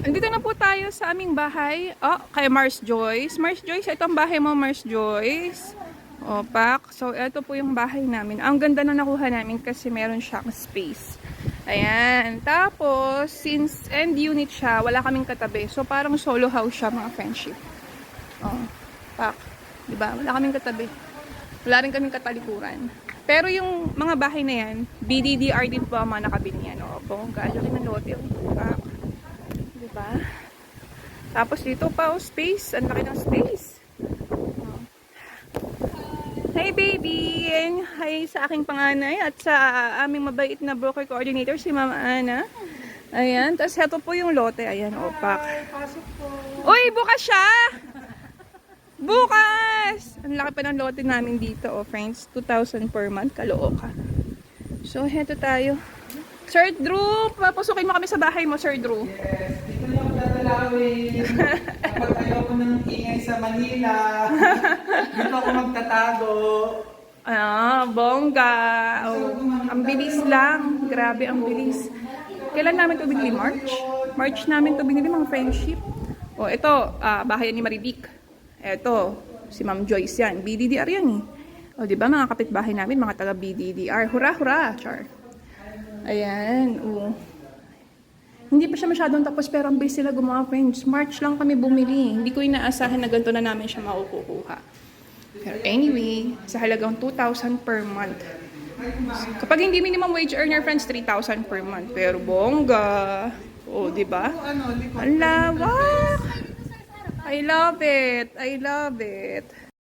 Andito na po tayo sa aming bahay. Oh, kay Mars Joyce. Mars Joyce, ito ang bahay mo, Mars Joyce. O, pak. So, ito po yung bahay namin. Ang ganda na nakuha namin kasi meron siyang space. Ayan. Tapos, since end unit siya, wala kaming katabi. So, parang solo house siya, mga friendship. Oh, pak. Diba? Wala kaming katabi. Wala rin kaming katalikuran. Pero yung mga bahay na yan, BDDR din po ang mga nakabili yan. O, bongga. Laki ng lote. oh. Pak. Diba? Tapos dito pa, oh, space. Ang laki ng space. Oh. Hey baby! And hi sa aking panganay at sa aming mabait na broker coordinator, si Mama Ana. Ayan. Tapos heto po yung lote. Ayan, opak. Uy, bukas siya! Bukas! Ang laki pa ng lote namin dito, oh friends. 2,000 per month. Kaloo ka. So, heto tayo. Sir Drew, papasukin mo kami sa bahay mo, Sir Drew. Yes, ako dadalawin. Kapag ayoko ng ingay sa Manila, dito ako magtatago. Ah, bongga. Oh, ang bilis lang. Grabe, ang bilis. Kailan namin ito binili? March? March namin ito binili, mga friendship. Oh, ito, ah, bahay ni Maridic. Ito, si Ma'am Joyce yan. BDDR yan eh. O, di ba mga kapitbahay namin, mga taga BDDR. Hurra, hurra, char. Ayan, oh. Hindi pa siya masyadong tapos pero ang bilis sila gumawa, friends. March lang kami bumili. Hindi ko inaasahan na ganito na namin siya makukuha. Pero anyway, sa halagang 2,000 per month. Kapag hindi minimum wage earner, friends, 3,000 per month. Pero bongga. O, di ba? Ang lawak! I love it. I love it.